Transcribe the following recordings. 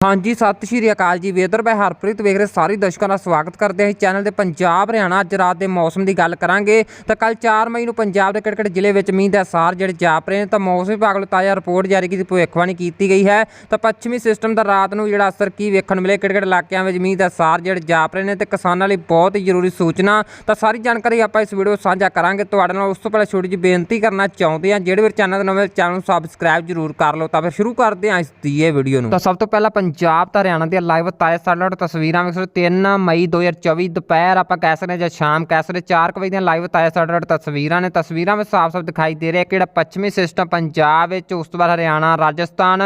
ਹਾਂਜੀ, ਸਤਿ ਸ਼੍ਰੀ ਅਕਾਲ ਜੀ। ਵੇਦਰ ਭਾਈ ਹਰਪ੍ਰੀਤ, ਵੇਖ ਰਹੇ ਸਾਰੇ ਦਰਸ਼ਕਾਂ ਦਾ ਸਵਾਗਤ ਕਰਦੇ ਹਾਂ ਚੈਨਲ ਦੇ ਪੰਜਾਬ, ਹਰਿਆਣਾ। ਅੱਜ ਰਾਤ ਦੇ ਮੌਸਮ ਦੀ ਗੱਲ ਕਰਾਂਗੇ ਤਾਂ ਕੱਲ 4 ਮਈ ਨੂੰ ਪੰਜਾਬ ਦੇ ਕਿਹੜੇ ਜ਼ਿਲ੍ਹੇ ਵਿੱਚ ਮੀਂਹ ਦਾ ਅਸਾਰ ਜਿਹੜੇ ਜਾਪ ਰਹੇ ਨੇ ਤਾਂ ਮੌਸਮ ਵਿਭਾਗ ਵੱਲੋਂ ਤਾਜ਼ਾ ਰਿਪੋਰਟ ਜਾਰੀ ਕੀਤੀ, ਭਵਿੱਖਬਾਣੀ ਕੀਤੀ ਗਈ ਹੈ। ਤਾਂ ਪੱਛਮੀ ਸਿਸਟਮ ਦਾ ਰਾਤ ਨੂੰ ਜਿਹੜਾ ਅਸਰ ਕੀ ਵੇਖਣ ਨੂੰ ਮਿਲੇ ਕਿਹੜੇ ਕਿਹੜੇ ਇਲਾਕਿਆਂ ਵਿੱਚ ਮੀਂਹ ਦਾ ਅਸਾਰ ਜਿਹੜੇ ਜਾਪ ਰਹੇ ਨੇ ਤੇ ਕਿਸਾਨਾਂ ਲਈ ਬਹੁਤ ਹੀ ਜ਼ਰੂਰੀ ਸੂਚਨਾ। ਤਾਂ ਸਾਰੀ ਜਾਣਕਾਰੀ ਆਪਾਂ ਇਸ ਵੀਡੀਓ ਸਾਂਝਾ ਕਰਾਂਗੇ। ਤੁਹਾਡੇ ਨਾਲ ਉਸ ਤੋਂ ਪਹਿਲਾਂ ਛੋਟੀ ਜਿਹੀ ਬੇਨਤੀ ਕਰਨਾ ਚਾਹੁੰਦੇ ਹਾਂ। ਜਿਹੜੇ ਵੀ ਚੈਨਲ ਦੇ ਨਵੇਂ ਚੈਨਲ ਨੂੰ ਸਬਸਕ੍ਰਾਈਬ ਜ਼ਰੂਰ ਕਰ ਲਓ। ਤਾਂ ਫਿਰ ਸ਼ੁਰੂ ਕਰਦੇ ਹਾਂ ਇਸ ਦੀ ਇਹ ਵੀਡੀਓ ਨੂੰ। ਤਾਂ ਸਭ ਤੋਂ ਪਹਿਲਾਂ ਪੰਜਾਬ ਤੇ ਹਰਿਆਣਾ ਦੀਆਂ ਲਾਈਵ ਤਾਜ਼ਾ ਸਾਡਾ ਤਸਵੀਰਾਂ ਵੇਖ ਸਕਦੇ ਹੋ। 3 ਮਈ 2024 ਦੁਪਹਿਰ ਆਪਾਂ ਕਹਿ ਸਕਦੇ ਹਾਂ ਜਾਂ ਸ਼ਾਮ ਕਹਿ ਸਕਦੇ 4 ਵਜੇ ਦੀਆਂ ਲਾਈਵ ਤਾਜ਼ਾ ਸਾਡਾ ਤਸਵੀਰਾਂ ਨੇ। ਤਸਵੀਰਾਂ ਵਿੱਚ ਸਾਫ਼-ਸਾਫ਼ ਦਿਖਾਈ ਦੇ ਰਿਹਾ ਕਿ ਜਿਹੜਾ ਪੱਛਮੀ ਸਿਸਟਮ ਪੰਜਾਬ ਵਿੱਚ, ਉਸ ਤੋਂ ਬਾਅਦ ਹਰਿਆਣਾ, ਰਾਜਸਥਾਨ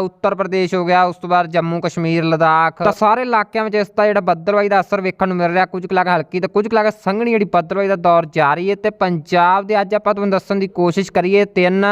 ਉੱਤਰ ਪ੍ਰਦੇਸ਼ ਹੋ ਗਿਆ, ਉਸ ਤੋਂ ਬਾਅਦ ਜੰਮੂ, ਕਸ਼ਮੀਰ, ਲਦਾਖ। ਤਾਂ ਸਾਰੇ ਇਲਾਕਿਆਂ ਵਿੱਚ ਇਸ ਦਾ ਜਿਹੜਾ ਬੱਦਲਵਾਈ ਦਾ ਅਸਰ ਵੇਖਣ ਨੂੰ ਮਿਲ ਰਿਹਾ, ਕੁਝ ਕੁ ਇਲਾਕੇ ਹਲਕੀ ਤੇ ਕੁਝ ਕੁ ਇਲਾਕੇ ਸੰਘਣੀ ਜਿਹੜੀ ਬੱਦਲਵਾਈ ਦਾ ਦੌਰ ਜਾਰੀ ਹੈ ਤੇ ਪੰਜਾਬ ਦੇ ਅੱਜ ਆਪਾਂ ਤੁਹਾਨੂੰ ਦੱਸਣ ਦੀ ਕੋਸ਼ਿਸ਼ ਕਰੀਏ 3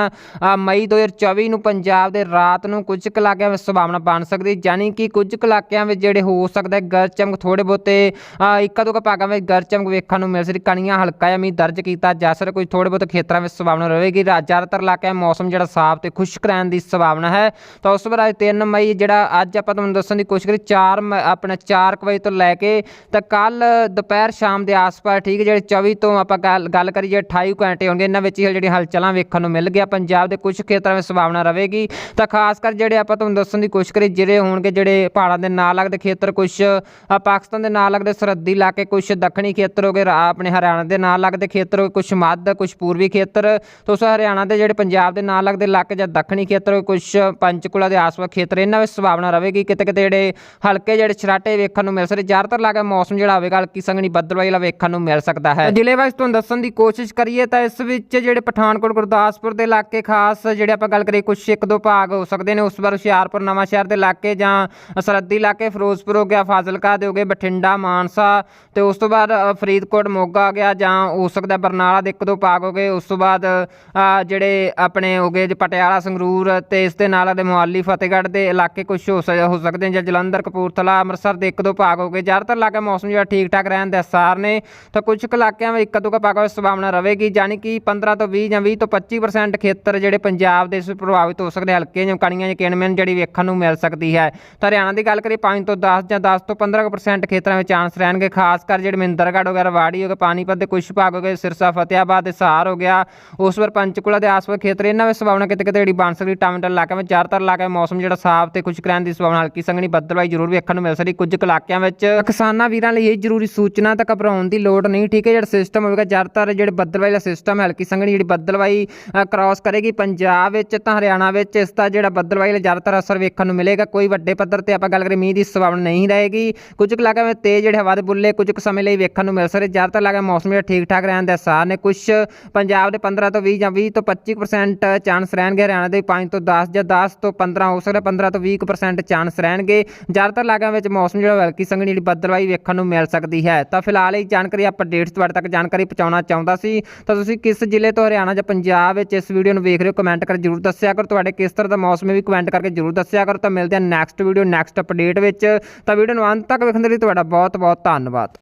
ਮਈ 2024 ਨੂੰ ਪੰਜਾਬ ਦੇ ਰਾਤ ਨੂੰ ਕੁਝ ਕੁ ਇਲਾਕਿਆਂ ਵਿੱਚ ਸੰਭਾਵਨਾ ਬਣ ਸਕਦੀ ਹੈ, ਯਾਨੀ ਕਿ ਕੁਝ ਕੁ ਇਲਾਕਿਆਂ ਵਿੱਚ ਜਿਹੜੇ ਹੋ ਸਕਦਾ ਹੈ ਗਰਜ ਚਮਕ ਥੋੜੇ ਬਹੁਤੇ ਅ, ਦੋ ਭਾਗਾਂ ਵਿੱਚ ਗਰਜ ਚਮਕ ਵੇਖਣ ਨੂੰ ਮਿਲ ਸਕਦੀ ਕਣੀਆਂ ਹਲਕਾ ਜਿਹਾ ਮੀਂਹ ਦਰਜ ਕੀਤਾ ਜਾ ਸਕਦਾ ਕੁਝ ਥੋੜੇ ਬਹੁਤੇ ਖੇਤਰਾਂ ਵਿੱਚ ਸੰਭਾਵਨਾ ਰਹੇਗੀ। ਜ਼ਿਆਦਾਤਰ ਇਲਾਕਿਆਂ ਮੌਸਮ ਜਿਹੜਾ ਸਾਫ਼ ਤੇ ਖੁਸ਼ਕ ਰਹਿਣ ਦੀ ਸੰਭਾਵਨਾ ਹੈ। ਤਾਂ ਉਸ ਤੋਂ ਬਾਅਦ ਅੱਜ 3 ਮਈ ਜਿਹੜਾ ਅੱਜ ਆਪਾਂ ਤੁਹਾਨੂੰ ਦੱਸਣ ਦੀ ਕੋਸ਼ਿਸ਼ ਕਰੀ 4 ਮ- ਆਪਣਾ 4 ਕੁ ਵਜੇ ਤੋਂ ਲੈ ਕੇ ਤਾਂ ਕੱਲ ਦੁਪਹਿਰ ਸ਼ਾਮ ਦੇ ਆਸ-ਪਾਸ ਠੀਕ ਹੈ ਜਿਹੜੇ 24 ਤੋਂ ਆਪਾਂ ਗੱਲ ਗੱਲ ਕਰੀਏ 28 ਘੰਟੇ ਹੋਣਗੇ ਇਹਨਾਂ ਵਿੱਚ ਹੀ ਜਿਹੜੀਆਂ ਹਲਚਲਾਂ ਵੇਖਣ ਨੂੰ ਮਿਲ ਗਿਆ ਪੰਜਾਬ ਦੇ ਕੁਝ ਖੇਤਰਾਂ ਵਿੱਚ ਸੰਭਾਵਨਾ ਰਹੇਗੀ। ਤਾਂ ਖਾਸ ਕਰ ਜਿਹੜੇ ਆਪਾਂ ਤੁਹਾਨੂੰ ਦੱਸਣ ਦੀ ਕੋਸ਼ਿਸ਼ ਕਰੀ ਜਿਹੜੇ ਹੋਣਗੇ, ਜਿਹੜੇ ਪਹਾੜਾਂ ਦੇ ਨਾਲ ਲੱਗਦੇ ਖੇਤਰ ਕੁਝ ਪਾਕਿਸਤਾਨ ਦੇ ਨਾਲ ਲੱਗਦੇ ਸਰਹੱਦੀ ਇਲਾਕੇ ਕੁਝ ਦੱਖਣੀ ਖੇਤਰ ਹੋ ਗਏ ਆਪਣੇ ਹਰਿਆਣਾ ਦੇ ਨਾਲ ਲੱਗਦੇ ਖੇਤਰ ਹੋ ਗਏ ਕੁਝ ਮੱਧ ਕੁਝ ਪੂਰਬੀ ਖੇਤਰ। ਤੋਂ ਹਰਿਆਣਾ ਦੇ ਜਿਹੜੇ ਪੰਜਾਬ ਦੇ ਨਾਲ ਲੱਗਦੇ ਇਲਾਕੇ ਜਾਂ ਦੱਖਣੀ ਖੇਤਰ ਹੋ ਗਏ ਕੁਝ ਪੰਚਕੂਲਾ ਦੇ ਆਸ-ਪਾਸ ਖੇਤਰ, ਇਹਨਾਂ ਵਿੱਚ ਸੰਭਾਵਨਾ ਰਹੇਗੀ। ਕਿਤੇ ਕਿਤੇ ਜਿਹੜੇ ਹਲਕੇ ਜਿਹੜੇ ਛਰਾਟੇ ਵੇਖਣ ਨੂੰ ਮਿਲ ਸਕਦੇ, ਜ਼ਿਆਦਾਤਰ ਲਾਗਾ ਮੌਸਮ ਜਿਹੜਾ ਹੋਵੇਗਾ, ਹਲਕੀ ਸੰਘਣੀ ਬੱਦਲਵਾਈ ਵਾਲਾ ਵੇਖਣ ਨੂੰ ਮਿਲ ਸਕਦਾ ਹੈ। ਜ਼ਿਲ੍ਹੇ ਵਾਈਜ਼ ਤੁਹਾਨੂੰ ਦੱਸਣ ਦੀ ਕੋਸ਼ਿਸ਼ ਕਰੀਏ ਤਾਂ ਇਸ ਵਿੱਚ ਜਿਹੜੇ ਪਠਾਨਕੋਟ, ਗੁਰਦਾਸਪੁਰ ਦੇ ਇਲਾਕੇ, ਖਾਸ ਜਿਹੜੇ ਆਪਾਂ ਗੱਲ ਕਰੀਏ ਕੁਝ ਇੱਕ ਦੋ ਭਾਗ ਹੋ ਸਕਦੇ ਨੇ। ਉਸ ਵਾਰ ਹੁਸ਼ਿਆਰਪੁਰ ਨਵਾਂ ਸ਼ਹਿਰ ਦੇ ਇਲਾਕੇ ਇਲਾਕੇ ਜਾਂ ਸਰਹੱਦੀ ਇਲਾਕੇ ਫਿਰੋਜ਼ਪੁਰ ਹੋ ਗਿਆ, ਫਾਜ਼ਿਲਕਾ ਦੇ ਹੋ ਗਏ, ਬਠਿੰਡਾ, ਮਾਨਸਾ ਤੇ ਉਸ ਤੋਂ ਬਾਅਦ ਫਰੀਦਕੋਟ, ਮੋਗਾ ਹੋ ਗਿਆ ਜਾਂ ਹੋ ਸਕਦਾ ਬਰਨਾਲਾ ਦੇ ਇੱਕ ਦੋ ਭਾਗ ਹੋ ਗਏ, ਉਸ ਤੋਂ ਬਾਅਦ ਜਿਹੜੇ ਆਪਣੇ ਹੋ ਗਏ ਪਟਿਆਲਾ, ਸੰਗਰੂਰ ਤੇ ਇਸ ਦੇ ਨਾਲ ਦੇ ਮੁਹਾਲੀ, ਫਤਿਹਗੜ੍ਹ ਦੇ ਇਲਾਕੇ ਕੁਝ ਹੋ ਸਕਦੇ ਜਾਂ ਜਲੰਧਰ, ਕਪੂਰਥਲਾ, ਅੰਮ੍ਰਿਤਸਰ ਦੇ ਇੱਕ ਦੋ ਭਾਗ ਹੋ ਗਏ। ਜ਼ਿਆਦਾਤਰ ਇਲਾਕੇ ਮੌਸਮ ਜਿਹੜਾ ਠੀਕ ਠਾਕ ਰਹਿਣ ਦੇ ਅਸਾਰ ਨੇ, ਤਾਂ ਕੁਝ ਕੁ ਇਲਾਕਿਆਂ ਵਿੱਚ ਇੱਕ ਦੋ ਕੁ ਭਾਗਾਂ ਵਿੱਚ ਸੰਭਾਵਨਾ ਰਹੇਗੀ, ਯਾਨੀ ਕਿ 15 ਤੋਂ 20 ਜਾਂ 20 ਤੋਂ 25% ਖੇਤਰ ਜਿਹੜੇ ਪੰਜਾਬ ਦੇ ਇਸ ਪ੍ਰਭਾਵਿਤ ਹੋ ਸਕਦੇ ਹਲਕੇ ਜਾਂ ਕਣੀਆਂ ਜਾਂ ਕਿਣਮਿਣ ਜਿਹੜੀ ਵੇਖਣ ਨੂੰ ਮਿਲ ਸਕਦੀ ਹੈ। ਤਾਂ ਹਰਿਆਣਾ ਦੀ ਗੱਲ ਕਰੀਏ 5 ਤੋਂ 10 ਜਾਂ 10 ਤੋਂ 15% ਖੇਤਰਾਂ ਵਿੱਚ ਚਾਂਸ ਰਹਿਣਗੇ, ਖਾਸ ਕਰ ਜਿਹੜੇ ਮਹਿੰਦਰਗੜ੍ਹ ਵਗੈਰਾ ਵਾੜੀ ਹੋ ਗਏ ਪਾਣੀਪਤ ਦੇ ਕੁਝ ਭਾਗ ਹੋ ਗਏ, ਸਿਰਸਾ ਫਤਿਆਬਾਦ ਦੇ ਸਹਾਰ ਹੋ ਗਿਆ। ਉਸ ਵਾਰ ਪੰਚਕੂਲਾ ਦੇ ਆਸ-ਪਾਸ ਖੇਤਰ, ਇਹਨਾਂ ਵਿੱਚ ਸੰਭਾਵਨਾ ਕਿਤੇ ਕਿਤੇ ਜਿਹੜੀ ਬਣ ਸਕਦੀ ਟਾਮਟਰ ਇਲਾਕੇ ਵਿੱਚ, ਜ਼ਿਆਦਾਤਰ ਇਲਾਕੇ ਮੌਸਮ ਜਿਹੜਾ ਸਾਫ਼ ਤੇ ਖੁਸ਼ਕ ਰਹਿਣ ਦੀ ਸੰਭਾਵਨਾ ਹਲਕੀ ਸੰਘਣੀ ਬੱਦਲਵਾਈ ਜ਼ਰੂਰ ਵੇਖਣ ਨੂੰ ਮਿਲ ਸਕਦੀ ਕੁਝ ਕੁ ਇਲਾਕਿਆਂ ਵਿੱਚ ਕਿਸਾਨਾਂ ਵੀਰਾਂ ਲਈ ਇਹ ਜ਼ਰੂਰੀ ਸੂਚਨਾ ਤਾਂ ਘਬਰਾਉਣ ਦੀ ਲੋੜ ਨਹੀਂ, ਠੀਕ ਹੈ, ਜਿਹੜਾ ਸਿਸਟਮ ਹੋਵੇਗਾ, ਜ਼ਿਆਦਾਤਰ ਜਿਹੜੇ ਬੱਦਲਵਾਈ ਦਾ ਸਿਸਟਮ ਹੈ, ਹਲਕੀ ਸੰਘਣੀ ਜਿਹੜੀ ਬੱਦਲਵਾਈ ਕ੍ਰਾਸ ਕਰੇਗੀ ਪੰਜਾਬ ਵਿੱਚ, ਤਾਂ ਹਰਿਆਣਾ ਵਿੱਚ ਇਸ ਦਾ ਜਿਹੜਾ ਬੱਦਲਵਾਈ ਦਾ ਜ਼ਿਆਦਾਤਰ ਅਸਰ ਵੇਖਣ ਨੂੰ ਮਿਲੇਗਾ। ਕੋਈ ਵੱਡੇ ਪੱਧਰ ਤੇ ਆਪਾਂ ਗੱਲ ਕਰੀਏ, ਮੀਂਹ ਦੀ ਸੰਭਾਵਨਾ ਨਹੀਂ ਰਹੇਗੀ। ਕੁਝ ਕੁ ਇਲਾਕਿਆਂ ਵਿੱਚ ਤੇਜ਼ ਜਿਹੜੇ ਹਵਾ ਦੇ ਬੁੱਲੇ ਕੁਝ ਕੁ ਸਮੇਂ ਲਈ ਵੇਖਣ ਨੂੰ ਮਿਲ ਸਕਦੇ ਜ਼ਿਆਦਾਤਰ ਇਲਾਕਿਆਂ ਮੌਸਮ ਜਿਹੜਾ ਠੀਕ ਠਾਕ ਰਹਿਣ ਦੇ ਅਸਾਰ ਨੇ। ਕੁਝ ਪੰਜਾਬ ਦੇ 15 ਤੋਂ 20 ਜਾਂ 20 ਤੋਂ 25% ਚਾਂਸ ਰਹਿਣਗੇ। ਹਰਿਆਣਾ ਦੇ 5 ਤੋਂ 10 ਜਾਂ 10 ਤੋਂ 15 ਹੋ ਸਕਦਾ 15 ਤੋਂ 20% ਚਾਂਸ ਰਹਿਣਗੇ। ਜ਼ਿਆਦਾਤਰ ਇਲਾਕਿਆਂ ਵਿੱਚ ਮੌਸਮ ਜਿਹੜਾ ਹਲਕੀ ਸੰਘਣੀ ਜਿਹੜੀ ਬੱਦਲਵਾਈ ਵੇਖਣ ਨੂੰ ਮਿਲ ਸਕਦੀ ਹੈ। ਤਾਂ ਫਿਲਹਾਲ ਇਹ ਜਾਣਕਾਰੀ ਅਪਡੇਟਸ ਤੁਹਾਡੇ ਤੱਕ ਜਾਣਕਾਰੀ ਪਹੁੰਚਾਉਣਾ ਚਾਹੁੰਦਾ ਸੀ। ਤਾਂ ਤੁਸੀਂ ਕਿਸ ਜ਼ਿਲ੍ਹੇ ਤੋਂ ਹਰਿਆਣਾ ਜਾਂ ਪੰਜਾਬ ਵਿੱਚ ਇਸ ਵੀਡੀਓ ਨੂੰ ਵੇਖ ਰਹੇ ਹੋ ਕਮੈਂਟ ਕਰ ਜਰੂਰ ਦੱਸਿਆ ਕਰੋ। ਤੁਹਾਡੇ ਕਿਸ ਤਰ੍ਹਾਂ ਦਾ ਮੌਸਮ ਹੈ ਵੀ ਕਮੈਂਟ ਕਰਕੇ ਜਰੂਰ ਦੱਸਿਆ ਕਰੋ। ਤਾਂ ਮਿਲਦੇ ਹਾਂ ਨੈਕਸਟ ਵੀਡੀਓ ਨੈਕਸਟ ਅਪਡੇਟ ਵਿੱਚ। ਤਾਂ ਵੀਡੀਓ ਨੂੰ ਅੰਤ ਤੱਕ ਵੇਖਣ ਦੇ ਲਈ ਤੁਹਾਡਾ ਬਹੁਤ ਬਹੁਤ ਧੰਨਵਾਦ।